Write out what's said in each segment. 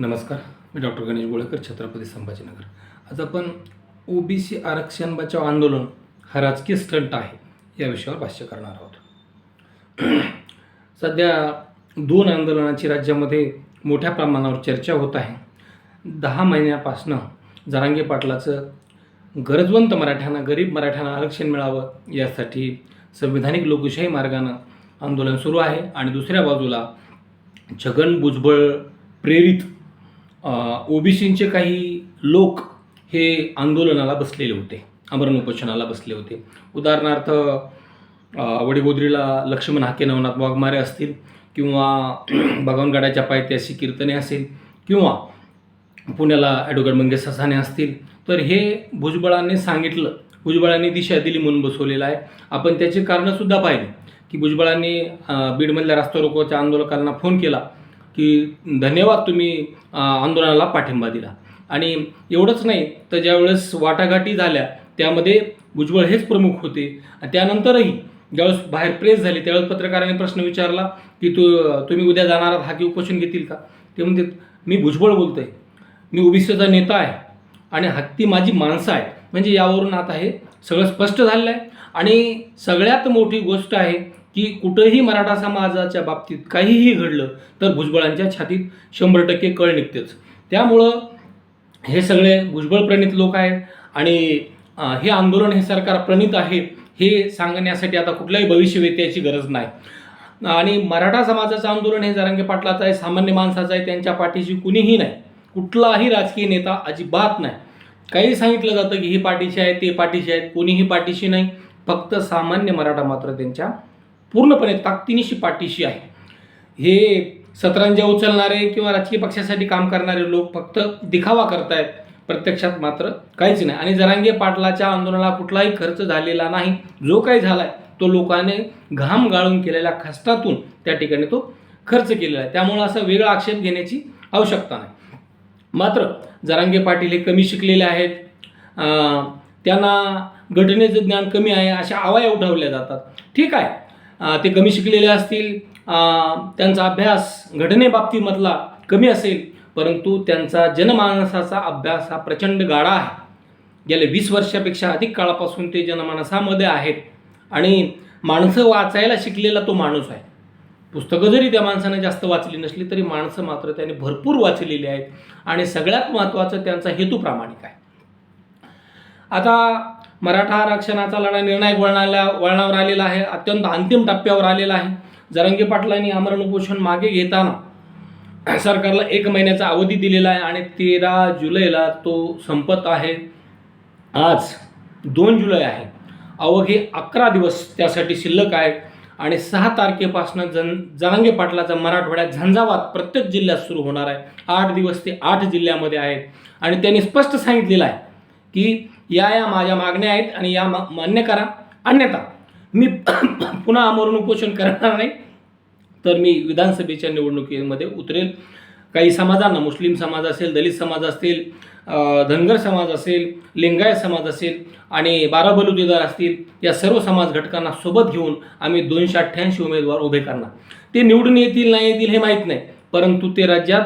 नमस्कार मी डॉक्टर गणेश गोळेकर छत्रपती संभाजीनगर. आज आपण ओ बी सी आरक्षण बचाव आंदोलन हा राजकीय स्टंट आहे या विषयावर भाष्य करणार आहोत. सध्या दोन आंदोलनाची राज्यामध्ये मोठ्या प्रमाणावर चर्चा होत आहे. दहा महिन्यापासनं जरांगे पाटलाचं गरजवंत मराठ्यांना गरीब मराठ्यांना आरक्षण मिळावं यासाठी संविधानिक लोकशाही मार्गानं आंदोलन सुरू आहे. आणि दुसऱ्या बाजूला छगन भुजबळ प्रेरित ओबीसींचे काही लोक हे आंदोलनाला बसलेले होते आमरण उपोषणाला बसले होते. उदाहरणार्थ वडीगोद्रीला लक्ष्मण हाके नवनाथ वाघमारे असतील किंवा भगवानगडाच्या पायथ्याशी कीर्तने असेल किंवा पुण्याला ॲडव्होकेट मंगेश ससाने असतील तर हे भुजबळांनी सांगितलं. भुजबळांनी दिशा दिली म्हणून बसवलेलं आहे. आपण त्याची कारणंसुद्धा पाहिली की भुजबळांनी बीडमधल्या रास्ता रोकोच्या आंदोलकांना फोन केला. की धन्यवाद तुम्ही आंदोलनाला पाठिंबा दिला. आणि एवढंच नाही तर ज्यावेळेस वाटाघाटी झाल्या त्यामध्ये भुजबळ हेच प्रमुख होते. आणि त्यानंतरही ज्यावेळेस बाहेर प्रेस झाली त्यावेळेस पत्रकारांनी प्रश्न विचारला की तू तुम्ही उद्या जाणार आहात हाकी उपोषण घेतील का? ते म्हणते मी भुजबळ बोलतोय. मी ओबीसीचा नेता आहे आणि हत्ती माझी माणसं आहेत. म्हणजे यावरून आता हे सगळं स्पष्ट झालेलं आहे. आणि सगळ्यात मोठी गोष्ट आहे की कुठंही मराठा समाजाच्या बाबतीत काहीही घडलं तर भुजबळांच्या छातीत शंभर टक्के कळ निघतेच. त्यामुळं हे सगळे भुजबळ प्रणित लोक आहेत आणि हे आंदोलन हे सरकार प्रणित आहे हे सांगण्यासाठी आता कुठल्याही भविष्यवेत्याची गरज नाही. आणि मराठा समाजाचं आंदोलन हे जरांगे पाटलाचं आहे सामान्य माणसाचं आहे त्यांच्या पाठीशी कुणीही नाही. कुठलाही राजकीय नेता अजिबात नाही. काही सांगितलं जातं की ही पाठीशी आहे ते पाठीशी आहेत कोणीही पाठीशी नाही. फक्त सामान्य मराठा मात्र त्यांच्या पूर्णपणे ताकदीनिशी पाठीशी आहे. हे सतरंजा उचलणारे किंवा राजकीय पक्षासाठी काम करणारे लोक फक्त दिखावा करतायत. प्रत्यक्षात मात्र काहीच नाही. आणि जरांगे पाटलाच्या आंदोलनाला कुठलाही खर्च झालेला नाही. जो काही झालाय तो लोकांनी घाम गाळून केलेल्या खस्तातून त्या ठिकाणी तो खर्च केलेला आहे. त्यामुळं असा वेगळा आक्षेप घेण्याची आवश्यकता नाही. मात्र जरांगे पाटील हे कमी शिकलेले आहेत. त्यांना घटनेचं ज्ञान कमी आहे अशा आवाया उठवल्या जातात. ठीक आहे. ते कमी शिकलेले असतील त्यांचा अभ्यास घटनेबाबतीमधला कमी असेल परंतु त्यांचा जनमानसाचा अभ्यास हा प्रचंड गाढा आहे. गेल्या वीस वर्षापेक्षा अधिक काळापासून ते जनमानसामध्ये आहेत आणि माणसं वाचायला शिकलेला तो माणूस आहे. पुस्तकं जरी त्या माणसाने जास्त वाचली नसली तरी माणसं मात्र त्याने भरपूर वाचलेली आहेत आणि सगळ्यात महत्त्वाचं त्यांचा हेतू प्रामाणिक आहे. आता मराठा आरक्षणाचा लढा निर्णायक वळणाला वळणावर आलेला आहे. अत्यंत अंतिम टप्प्यावर आलेला आहे. जरंगी पाटलांनी आमरण उपोषण मागे घेताना सरकारला एक महिन्याचा अवधी दिलेला आहे आणि तेरा जुलैला तो संपत आहे. आज दोन जुलै आहे. अवघे अकरा दिवस त्यासाठी शिल्लक आहे आणि सहा तारखेपासून जन जरांगे पाटलाचा मराठवाड्यात झंझावात प्रत्येक जिल्ह्यात सुरू होणार आहे. आठ दिवस ते आठ जिल्ह्यामध्ये आहेत. आणि त्यांनी स्पष्ट सांगितलेलं आहे की या या माझ्या मागण्या आहेत आणि या मा- मान्य करा. अन्यथा मी पुन्हा आमरण उपोषण करणार नाही. तर मी विधानसभेच्या निवडणुकीमध्ये उतरेल. काही समाजांना मुस्लिम समाज असेल दलित समाज असतील धनगर समाज असेल लिंगायत समाज असेल आणि बारा बलुतेदार असतील या सर्व समाज घटकांना सोबत घेऊन आम्ही दोनशे अठ्ठ्याऐंशी उमेदवार उभे करणार. ते निवडून येतील नाही येतील हे माहीत नाही. परंतु ते राज्यात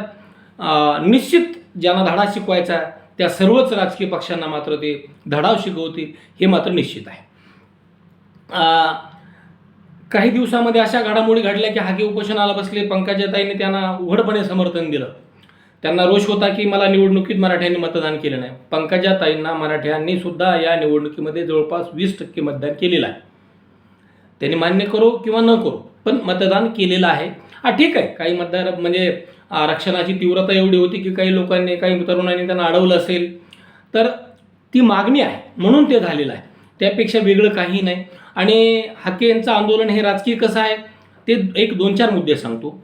निश्चित ज्यांना धडा शिकवायचा आहे. त्या सर्वच राजकीय पक्षांना मात्र ते धडाव शिकवतील हे मात्र निश्चित आहे. काही दिवसामध्ये अशा घडामोडी घडल्या की हाके उपोषणाला बसले पंकजाताईंनी त्यांना उघडपणे समर्थन दिलं. त्यांना रोष होता की मला निवडणुकीत मराठ्यांनी मतदान केलं नाही. पंकजाताईंना मराठ्यांनी सुद्धा या निवडणुकीमध्ये जवळपास वीस टक्के मतदान केलेलं आहे. त्यांनी मान्य करो किंवा न करो पण मतदान केलेलं आहे. हा ठीक आहे. काही मतदार म्हणजे आरक्षणाची तीव्रता एवढी होती की काही लोकांनी काही तरुणांनी त्यांना अडवलं असेल. तर ती मागणी आहे म्हणून ते झालेलं आहे. त्यापेक्षा वेगळं काही नाही. आणि हाके यांचं आंदोलन हे राजकीय कसं आहे ते एक दोन चार मुद्दे सांगतो.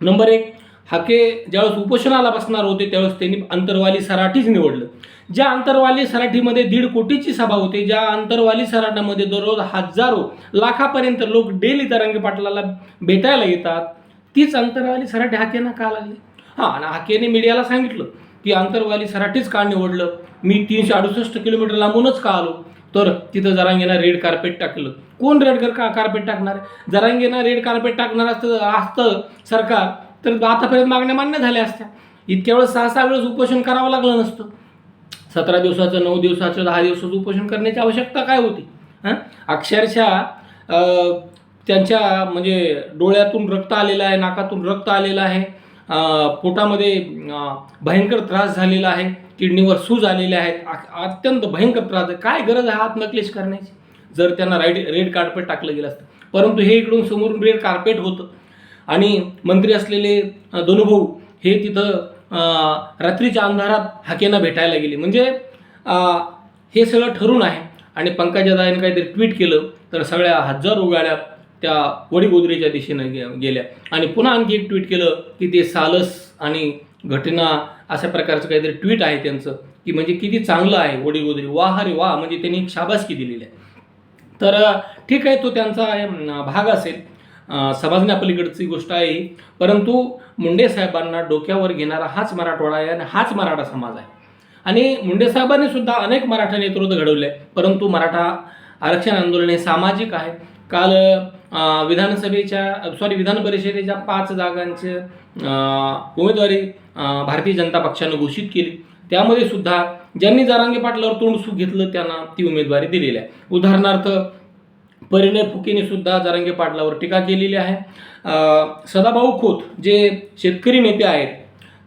नंबर एक हाके ज्यावेळेस उपोषणाला बसणार होते त्यावेळेस त्यांनी अंतरवाली सराठीच निवडलं. ज्या अंतरवाली सराठीमध्ये दीड कोटीची सभा होते ज्या अंतरवाली सराटामध्ये दररोज हजारो लाखापर्यंत लोक डेली तरंगे पाटलाला भेटायला येतात तीच अंतरवाली सराठी हाकेंना का लागली? हां आणि हाकेने मीडियाला सांगितलं की अंतरवाली सराठीच का निवडलं? मी तीनशे अडुसष्ट किलोमीटर लांबूनच का आलो? तर तिथं जरांगेना रेड कार्पेट टाकलं. कोण रेड का कार्पेट टाकणार? जरांगेना रेड कार्पेट टाकणार असतं असतं सरकार. तर आतापर्यंत मागण्या मान्य झाल्या असत्या. इतक्या वेळेस सहा सहा वेळेस उपोषण करावं लागलं नसतं. सतरा दिवसाचं नऊ दिवसाचं दहा दिवसाचं उपोषण करण्याची आवश्यकता काय होती? हां? अक्षरशः त्यांच्या म्हणजे डोळ्यातून रक्त आलेलं आहे नाकातून रक्त आलेलं आहे. पोटामध्ये भयंकर त्रास झालेला आहे. किडनीवर सूज आलेले आहेत. अत्यंत भयंकर त्रास आहे. काय गरज आहे हात नकलेश करण्याची? जर त्यांना राईड रेड कार्पेट टाकलं गेलं असतं. परंतु हे इकडून समोरून रेड कार्पेट होतं. आणि मंत्री असलेले दोनुभऊ दोनुभाऊ हे तिथं रात्रीच्या अंधारात हाकेनं भेटायला गेले. म्हणजे हे सगळं ठरून आहे. आणि पंकजादाईने काहीतरी ट्विट केलं. तर सगळ्या हजारो गाड्या त्या वडीगोदरीच्या दिशेनं गे गेल्या. आणि पुन्हा आणखी एक ट्विट केलं की ते सालस आणि घटना अशा प्रकारचं काहीतरी ट्विट आहे त्यांचं की म्हणजे किती चांगलं आहे वडीगोदरी. वा हरे वा म्हणजे त्यांनी एक शाबासकी दिलेली आहे. तर ठीक आहे तो त्यांचा भाग असेल. समजण्यापलीकडची गोष्ट आहे. ही. परंतु मुंडे साहेबांना डोक्यावर घेणारा हाच मराठवाडा आहे आणि हाच मराठा समाज आहे. आणि मुंडे साहेबांनी सुद्धा अनेक मराठा नेतृत्व घडवले. परंतु मराठा आरक्षण आंदोलन हे सामाजिक आहे. काल विधानसभेच्या सॉरी विधान परिषदेच्या पाच जागांचे उमेदवारी भारतीय जनता पक्षानं घोषित केली. त्यामध्ये सुद्धा ज्यांनी जारांगे पाटलावर तोंड सुख घेतलं त्यांना ती उमेदवारी दिलेली आहे. उदाहरणार्थ परिणय फुकेने सुद्धा जारांगे पाटलावर टीका केलेली आहे. सदाभाऊ खोत जे शेतकरी नेते आहेत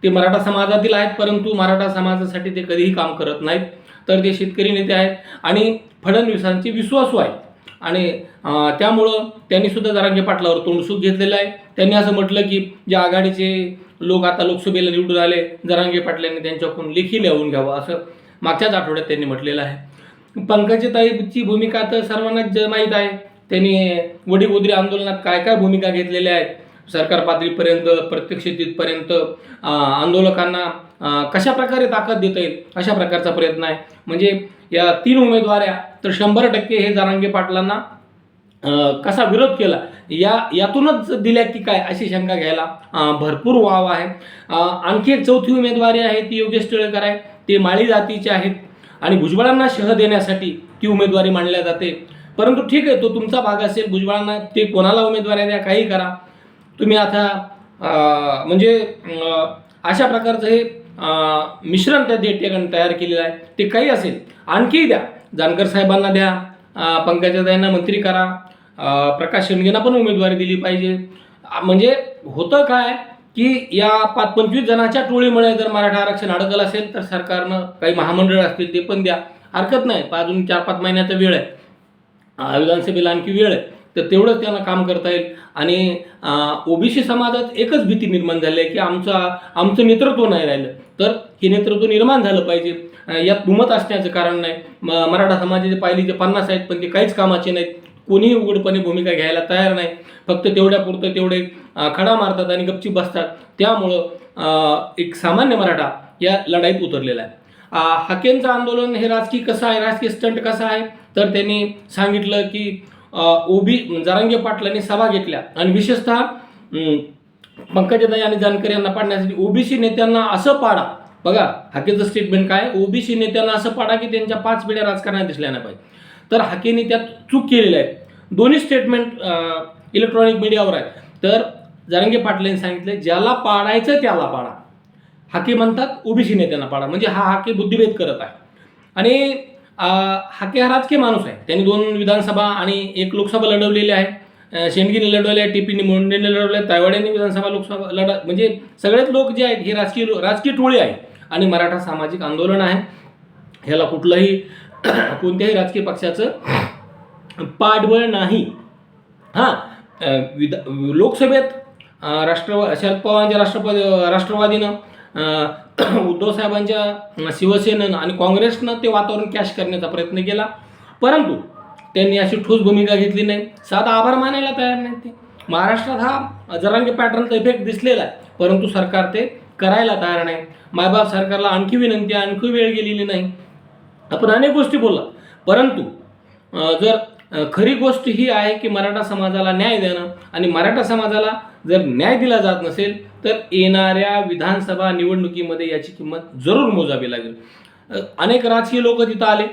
ते मराठा समाजातील आहेत परंतु मराठा समाजासाठी ते कधीही काम करत नाहीत. तर ते शेतकरी नेते आहेत आणि फडणवीसांचे विश्वासू आहेत. आणि त्यामुळं त्यांनीसुद्धा जरांगे पाटलावर तोंडसूक घेतलेलं आहे. त्यांनी असं म्हटलं की जे आघाडीचे लोक आता लोकसभेला निवडून आले जरांगे पाटलांनी त्यांच्याकडून लेखी लिहून घ्यावं असं मागच्याच आठवड्यात त्यांनी म्हटलेलं आहे. पंकजताईची भूमिका तर सर्वांनाच माहीत आहे. त्यांनी वडीगोदरी आंदोलनात काय काय भूमिका घेतलेल्या आहेत? सरकार पातळीपर्यंत प्रत्यक्ष तिथपर्यंत आंदोलकांना कशा प्रकारे ताकद देता येईल अशा प्रकारचा प्रयत्न आहे. म्हणजे या तीन उमेदवाऱ्या तर शंभर टक्के हे जारांगे पाटलांना कसा विरोध केला या यातूनच दिल्या की काय अशी शंका घ्यायला भरपूर वाव आहे. आणखी एक चौथी उमेदवारी आहे ती योगेश टिळकर आहे. ते माळी जातीचे आहेत आणि भुजबळांना शह देण्यासाठी ती उमेदवारी मांडल्या जाते. परंतु ठीक आहे तो तुमचा भाग असेल भुजबळांना ते कोणाला उमेदवारी द्या काही करा. तुम्ही आता म्हणजे अशा प्रकारचं हे मिश्रण त्या दे- तयार केलेलं आहे. ते काही असेल आणखी द्या. जानकर साहेबांना द्या अ, पंकजाताईंना मंत्री करा प्रकाश शेंडगेंना पण उमेदवारी दिली पाहिजे. म्हणजे होतं काय की या पाच पंचवीस जणांच्या टोळीमुळे जर मराठा आरक्षण अडकलं असेल तर सरकारनं काही महामंडळ असतील ते पण द्या. हरकत नाही. पा- अजून चार पाच महिन्याचा वेळ आहे. विधानसभेला आणखी वेळ आहे. तर तेवढंच त्यांना काम करता येईल. आणि ओबीसी समाजात एकच भीती निर्माण झाली आहे की आमचा आमचं नेतृत्व नाही राहिलं. तर हे नेतृत्व निर्माण झालं पाहिजे. यात दुमत असण्याचं कारण नाही. म- मराठा समाजाचे पाहिले जे पन्नास आहेत पण ते काहीच कामाचे नाहीत. कोणीही उघडपणे भूमिका घ्यायला तयार नाही. फक्त तेवढ्यापुरतं तेवढे खडा मारतात आणि गपची बसतात. त्यामुळं एक सामान्य मराठा या लढाईत उतरलेला आहे. अ, हाकेंचं आंदोलन हे राजकीय कसं आहे राजकीय स्टंट कसं आहे? तर त्यांनी सांगितलं की ओबी जरांगे पाटलांनी सभा घेतल्या. आणि विशेषतः अं, पंकजाताई आणि जानकर यांना पाडण्यासाठी ओबीसी नेत्यांना असं पाडा. बघा हाकेचं स्टेटमेंट काय? ओबीसी नेत्यांना असं पाडा की त्यांच्या पाच पिढ्या राजकारणात दिसल्या नाही पाहिजे. तर हाकेने त्यात चूक केलेली आहे. दोन्ही स्टेटमेंट इलेक्ट्रॉनिक मीडियावर आहेत. तर जरांगे पाटलांनी सांगितलं ज्याला पाडायचं त्याला पाडा. हाके म्हणतात ओबीसी नेत्यांना पाडा. म्हणजे हा हाके बुद्धिभेद करत आहे. आणि हाके हा राजकीय माणूस आहे. त्यांनी दोन विधानसभा आणि एक लोकसभा लढवलेली आहे. शेंडगीने लढवले आहे टी पीने मुंडेने लढवले आहे तायवाड्यांनी विधानसभा लोकसभा लढ म्हणजे सगळेच लोक जे आहेत हे राजकीय राजकीय टोळी आहे आणि मराठा सामाजिक आंदोलन आहे. ह्याला कुठलंही कोणत्याही राजकीय पक्षाचं पाठबळ नाही. हां विधा लोकसभेत राष्ट्रवा शरद पवारांच्या राष्ट्रपती राष्ट्रवादीनं उद्धवसाहेबांच्या उद्धव साहेबांच्या शिवसेनेनं आणि काँग्रेसनं ते वातावरण कॅश करण्याचा प्रयत्न केला. परंतु त्यांनी अशी ठोस भूमिका घेतली नाही. साधा आभार मानायला तयार नाही ते. महाराष्ट्रात हा जरांगे पॅटर्नचा इफेक्ट दिसलेला आहे. परंतु सरकार ते करायला तयार नाही. मायबाप सरकारला आणखी विनंती आणखी वेळ गेलेली नाही. आपण अनेक गोष्टी बोलला. परंतु जर खरी गोष्ट ही आहे की मराठा समाजाला न्याय देणं आणि मराठा समाजाला जर न्याय दिला जात नसेल तर येणाऱ्या विधानसभा निवडणुकीमध्ये याची किंमत जरूर मोजावी लागेल. अनेक राजकीय लोक तिथं आले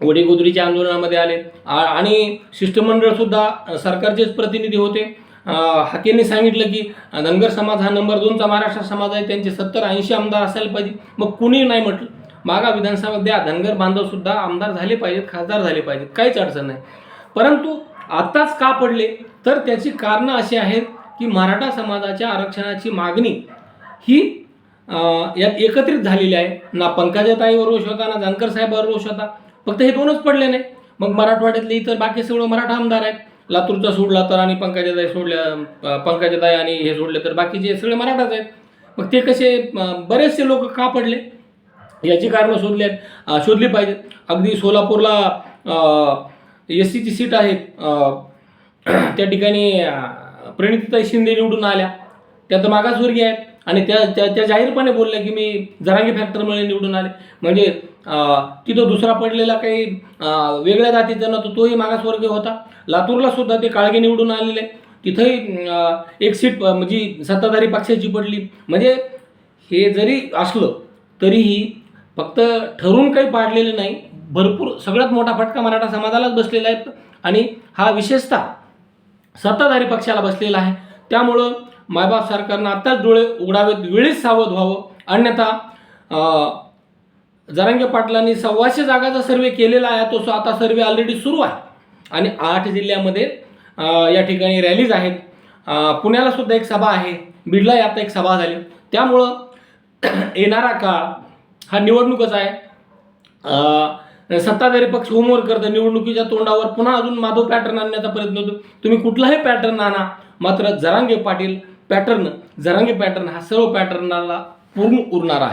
वडीगोदरीच्या आंदोलनामध्ये आले आणि शिष्टमंडळसुद्धा सरकारचेच प्रतिनिधी होते. हाकेंनी सांगितलं की धनगर समाज हा नंबर दोनचा महाराष्ट्र समाज आहे त्यांचे सत्तर ऐंशी आमदार असायला पाहिजे. मग कुणी नाही म्हटलं. मागा विधानसभा धनगर बांधव सुद्धा आमदार झाले पाहिजेत खासदार झाले पाहिजेत काहीच अडचण नाही. परंतु आत्ताच का पडले? तर त्याची कारणं अशी आहेत की मराठा समाजाच्या आरक्षणाची मागणी ही यात एकत्रित झालेली आहे. ना पंकजाताईवर रोष होता ना जानकर साहेबावर रोष होता. फक्त हे दोनच पडले नाही. मग मराठवाड्यातले इतर बाकी सगळं मराठा आमदार आहेत. लातूरचा सोडला तर आणि पंकजाताई सोडल्या पंकजाताई आणि हे सोडले तर बाकीचे सगळे मराठाच आहेत. मग ते कसे बरेचसे लोक का पडले? याची कारणं शोधली आहेत. शोधली पाहिजेत. अगदी सोलापूरला एस सीची सीट आहे. त्या ठिकाणी प्रणितीताई शिंदे निवडून आल्या. त्या तर मागासवर्गीय आहेत. आणि त्या त्या त्या जाहीरपणे बोलल्या की मी जरांगी फॅक्टरमुळे निवडून आले. म्हणजे तिथं दुसरा पडलेला काही वेगळ्या जातीचा नव्हता तोही मागासवर्गीय होता. लातूरला सुद्धा ते काळगे निवडून आलेले. तिथंही एक सीट म्हणजे सत्ताधारी पक्षाची पडली. म्हणजे हे जरी असलं तरीही फक्त ठरवून काही पाडलेलं नाही भरपूर सगळ्यात मोठा फटका मराठा समाजालाच बसलेला आहे आणि हा विशेषतः सत्ताधारी पक्षाला बसलेला आहे. त्यामुळं मायबाप सरकारनं आत्ताच डोळे उघडावेत वेळीच सावध व्हावं. अन्यथा अं, जरांगे पाटलांनी सव्वाशे जागाचा सर्वे केलेला आहे तो सो- आता सर्वे ऑलरेडी सुरू आहे. आणि आठ जिल्ह्यामध्ये या ठिकाणी रॅलीज आहेत. पुण्याला सुद्धा एक सभा आहे बिडला आता एक सभा झाली. त्यामुळं येणारा काळ हा निवडणूकच आहे. सत्ताधारी पक्ष होमवर्क करतं निवडणुकीच्या तोंडावर पुन्हा अजून माधव पॅटर्न आणण्याचा प्रयत्न होतो. तुम्ही कुठलाही पॅटर्न आणा. मात्र जरांगे पाटील पॅटर्न जरांगे पॅटर्न हा सर्व पॅटर्नला पूर्ण उरणार आहे.